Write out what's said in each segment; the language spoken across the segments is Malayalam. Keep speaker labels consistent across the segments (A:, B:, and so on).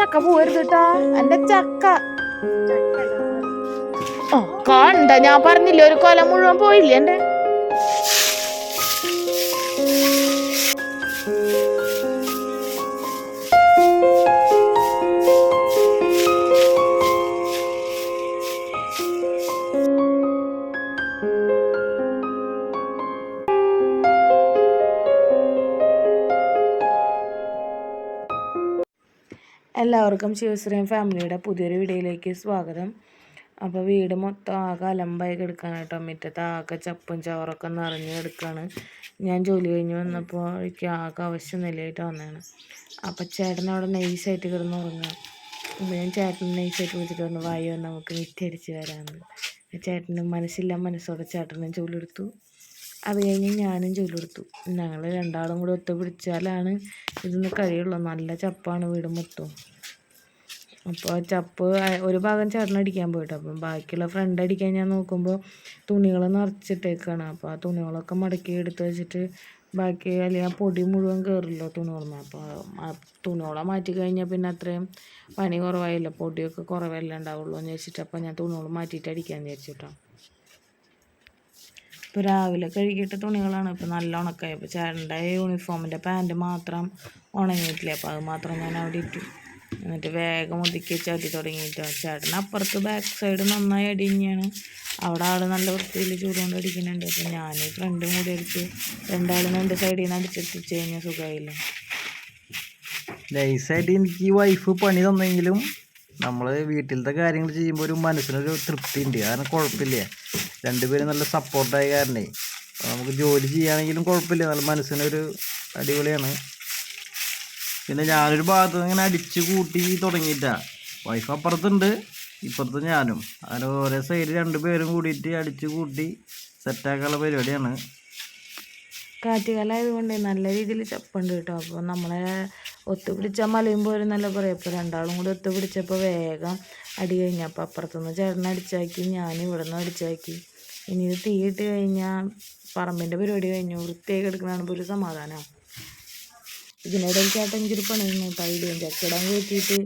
A: ചക്ക പോവരുത് കേട്ടാ എന്റെ ചക്ക കണ്ട ഞാൻ പറഞ്ഞില്ല ഒരു കൊല മുഴുവൻ പോയില്ലേ എന്റെ എല്ലാവർക്കും ശിവശ്രീം ഫാമിലിയുടെ പുതിയൊരു വീഡിയോയിലേക്ക് സ്വാഗതം. അപ്പോൾ വീട് മൊത്തം ആകെ അലമ്പായി കിടക്കാനായിട്ടോ മുറ്റത്ത് ആകെ ചപ്പും ചവറൊക്കെ നിറഞ്ഞ് കിടക്കുകയാണ് ഞാൻ ജോലി കഴിഞ്ഞ് വന്നപ്പോൾ എനിക്ക് ആകെ അവശ്യ നിലയായിട്ട് വന്നതാണ്. അപ്പോൾ ചേട്ടൻ അവിടെ നൈസായിട്ട് കിടന്ന് ഉറങ്ങുക ഞാൻ ചേട്ടൻ നൈസായിട്ട് വിളിച്ചിട്ട് പറഞ്ഞു വായോ നമുക്ക് മിറ്റടിച്ച് വരാമെന്ന്. ചേട്ടന് മനസ്സില്ല മനസ്സോടെ ചേട്ടനും ജോലിയെടുത്തു അത് കഴിഞ്ഞ് ഞാനും ജോലിയെടുത്തു. ഞങ്ങൾ രണ്ടാളും കൂടെ ഒത്തു പിടിച്ചാലാണ് ഇതൊന്ന് കഴിയുള്ളൂ. നല്ല ചപ്പാണ് വീട് മൊത്തം. അപ്പോൾ ചപ്പ് ഒരു ഭാഗം ചേട്ടനടിക്കാൻ പോയിട്ട് അപ്പം ബാക്കിയുള്ള ഫ്രണ്ട് അടിക്കാൻ ഞാൻ നോക്കുമ്പോൾ തുണികൾ നിറച്ചിട്ടേക്കാണ്. അപ്പോൾ ആ തുണികളൊക്കെ മടക്കി എടുത്ത് വെച്ചിട്ട് ബാക്കി അല്ലെങ്കിൽ ആ പൊടി മുഴുവൻ കയറില്ലോ തുണികളൊന്നും അപ്പോൾ ആ തുണികളെ മാറ്റി കഴിഞ്ഞാൽ പിന്നെ അത്രയും പനി കുറവായില്ല. പൊടിയൊക്കെ കുറവല്ലേ ഉണ്ടാവുള്ളൂ എന്ന് വെച്ചിട്ട് അപ്പോൾ ഞാൻ തുണികൾ മാറ്റിയിട്ട് അടിക്കാൻ വിചാരിച്ചിട്ടോ ഇപ്പോൾ രാവിലെ കഴുകിയിട്ട തുണികളാണ് ഇപ്പോൾ നല്ല ഉണക്കായി. ഇപ്പോൾ ചേട്ടന്റെ യൂണിഫോമിന്റെ പാന്റ് മാത്രം ഉണങ്ങിയിട്ടില്ല? അപ്പോൾ അത് മാത്രം ഞാൻ അവിടെ ഇട്ടു. എന്നിട്ട് വേഗം ഒതുക്കി ചവിട്ടി തുടങ്ങിയിട്ട്. ചേട്ടൻ അപ്പുറത്ത് ബാക്ക് സൈഡ് നന്നായി അടിഞ്ഞാണ്. അവിടെ ആൾ നല്ല വൃത്തിയിൽ ചൂടുകൊണ്ട് അടിക്കുന്നുണ്ട്. അപ്പോൾ ഞാൻ ഫ്രണ്ടും കൂടി അടിച്ച് രണ്ടാളും രണ്ട് സൈഡിൽ നിന്ന് അടിച്ചെത്തിച്ച് കഴിഞ്ഞാൽ സുഖമായില്ല
B: നൈസായിട്ട് എനിക്ക് വൈഫ് പണി തന്നെങ്കിലും നമ്മൾ വീട്ടിലത്തെ കാര്യങ്ങൾ ചെയ്യുമ്പോൾ ഒരു മനസ്സിനൊരു തൃപ്തി ഉണ്ട് കാരണം കുഴപ്പമില്ല രണ്ടുപേരും നല്ല സപ്പോർട്ടായ കാരണേ. നമുക്ക് ജോലി ചെയ്യുകയാണെങ്കിലും കുഴപ്പമില്ല നല്ല മനസ്സിനൊരു അടിപൊളിയാണ്. പിന്നെ ഞാനൊരു ഭാഗത്ത് നിന്ന് ഇങ്ങനെ അടിച്ച് കൂട്ടി തുടങ്ങിയിട്ടാ. വൈഫ് അപ്പുറത്തുണ്ട് ഇപ്പുറത്ത് ഞാനും. അങ്ങനെ ഓരോ സൈഡ് രണ്ടുപേരും കൂടിയിട്ട് അടിച്ച് കൂട്ടി സെറ്റാക്കാനുള്ള പരിപാടിയാണ്.
A: കാറ്റുകാലമായതുകൊണ്ട് നല്ല രീതിയിൽ ചപ്പുണ്ട് കേട്ടോ. അപ്പോൾ നമ്മളെ ഒത്തുപിടിച്ചാൽ മലയും പോരും നല്ല പറയും. അപ്പോൾ രണ്ടാളും കൂടി ഒത്തുപിടിച്ചപ്പോൾ വേഗം അടി കഴിഞ്ഞു. അപ്പോൾ അപ്പുറത്തുനിന്ന് ചേട്ടൻ അടിച്ചാക്കി ഞാൻ ഇവിടെ നിന്ന് അടിച്ചാക്കി. ഇനി ഇത് തീയിട്ട് കഴിഞ്ഞാൽ പറമ്പിന്റെ പരിപാടി കഴിഞ്ഞു. വൃത്തിയായി ഇപ്പോൾ ഒരു സമാധാനം. ഇതിനിടയിൽ ചേട്ടൻ എനിക്കൊരു പണിയുന്നു കേട്ടോ. ഇടിയും ചക്ക ഇടാൻ കയറ്റിയിട്ട്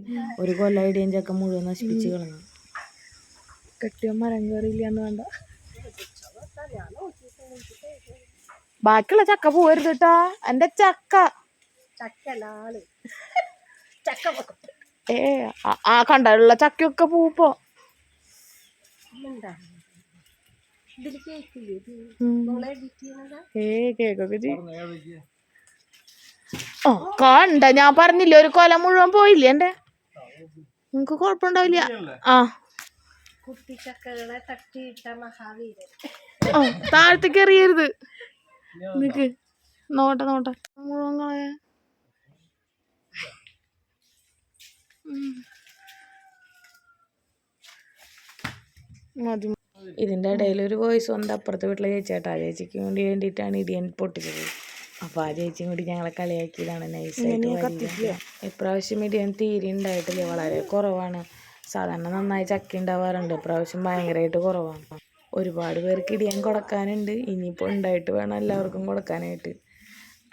A: ഒരു കൊല്ലം ഇടിയും ചക്ക മുഴുവൻ നശിപ്പിച്ച് കളഞ്ഞു. കെട്ടിയ മരം കയറിയില്ല എന്ന് വേണ്ട. ബാക്കിയുള്ള ചക്ക പോവരുത് കേട്ടാ എന്റെ ചക്ക. ഏ ആ- ആ കണ്ടുള്ള ചക്കയൊക്കെ പൂപ്പോ? ഏ കേക്കൊക്കെ ചെയ്യും. ഓ കണ്ട ഞാൻ പറഞ്ഞില്ല ഒരു കൊല മുഴുവൻ പോയില്ലേ എന്റെ? നിങ്ങക്ക് കൊഴപ്പുണ്ടാവില്ല ആ.
C: കുട്ടിച്ചക്കകളെ തട്ടിയിട്ട മഹാവീര
A: ഓ താഴത്തേക്ക് എറിയരുത്. നിക്ക്. നോട്ടെ നോട്ടെ മുഴുവൻ കളയാ മതി. ഇതിന്റെ ഇടയിൽ ഒരു വോയിസ് വന്നത് അപ്പുറത്തെ വീട്ടിലെ ചേച്ചിയാട്ടോ. ആ ചേച്ചിക്ക് വേണ്ടി വേണ്ടിയിട്ടാണ് ഇടിയൻ പൊട്ടിച്ചത്. അപ്പോൾ ആ ചേച്ചിയും കൂടി ഞങ്ങളെ കളിയാക്കിയതാണ് നൈസായിട്ട് ഇപ്രാവശ്യം ഇടിയൻ തീരെ ഉണ്ടായിട്ടില്ല. വളരെ കുറവാണ്. സാധാരണ നന്നായി ചക്ക ഉണ്ടാവാറുണ്ട് ഇപ്രാവശ്യം ഭയങ്കരമായിട്ട് കുറവാണ്. ഒരുപാട് പേർക്ക് ഇടിയാൻ കൊടുക്കാനുണ്ട്. ഇനിയിപ്പോൾ ഉണ്ടായിട്ട് വേണം എല്ലാവർക്കും കൊടുക്കാനായിട്ട്.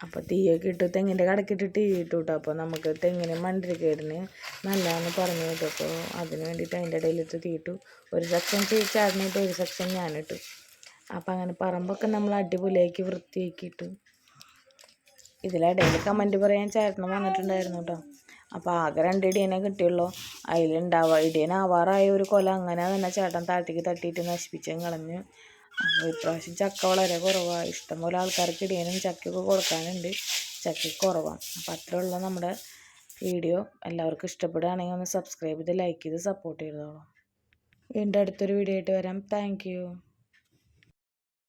A: അപ്പോൾ തീയൊക്കെ ഇട്ടു തെങ്ങിന്റെ കടക്കിട്ടിട്ട് തീ ഇട്ടു കേട്ടോ അപ്പോൾ നമുക്ക് തെങ്ങിന് മണ്ടരിക്കേടിന് നല്ലതെന്ന് പറഞ്ഞു കേട്ടോ. അപ്പോൾ അതിന് വേണ്ടിയിട്ട് അതിന്റെ ഇടയിലിട്ട് തീ ഇട്ടു. ഒരു സെക്ഷൻ ചേച്ചാടിനിട്ട് ഒരു സെക്ഷൻ ഞാനിട്ടു അപ്പോൾ അങ്ങനെ പറമ്പൊക്കെ നമ്മൾ അടിപൊളിയാക്കി വൃത്തിയാക്കിയിട്ടു ഇതിലിടയിൽ കമന്റ് പറയാൻ ചേട്ടന് വന്നിട്ടുണ്ടായിരുന്നു കേട്ടോ അപ്പോൾ ആകെ രണ്ട് ഇടിയനെ കിട്ടിയുള്ളൂ. അതിലുണ്ടാവുക. ഇടിയനാവാറായ ഒരു കൊല. അങ്ങനെ തന്നെ ചേട്ടൻ താഴ്ത്തിക്ക് തട്ടിയിട്ട് നശിപ്പിച്ചും കളഞ്ഞു. അപ്പോൾ ഇപ്രാവശ്യം ചക്ക വളരെ കുറവാണ് ഇഷ്ടംപോലെ ആൾക്കാർക്ക് ഇടിയനും ചക്കയൊക്കെ കൊടുക്കാനുണ്ട്. ചക്ക കുറവാണ് അപ്പോൾ അത്രയുള്ള നമ്മുടെ വീഡിയോ. എല്ലാവർക്കും ഇഷ്ടപ്പെടുകയാണെങ്കിൽ ഒന്ന് സബ്സ്ക്രൈബ് ചെയ്ത് ലൈക്ക് ചെയ്ത് സപ്പോർട്ട് ചെയ്തോളൂ. വീണ്ടും അടുത്തൊരു വീഡിയോ ആയിട്ട് വരാം. താങ്ക്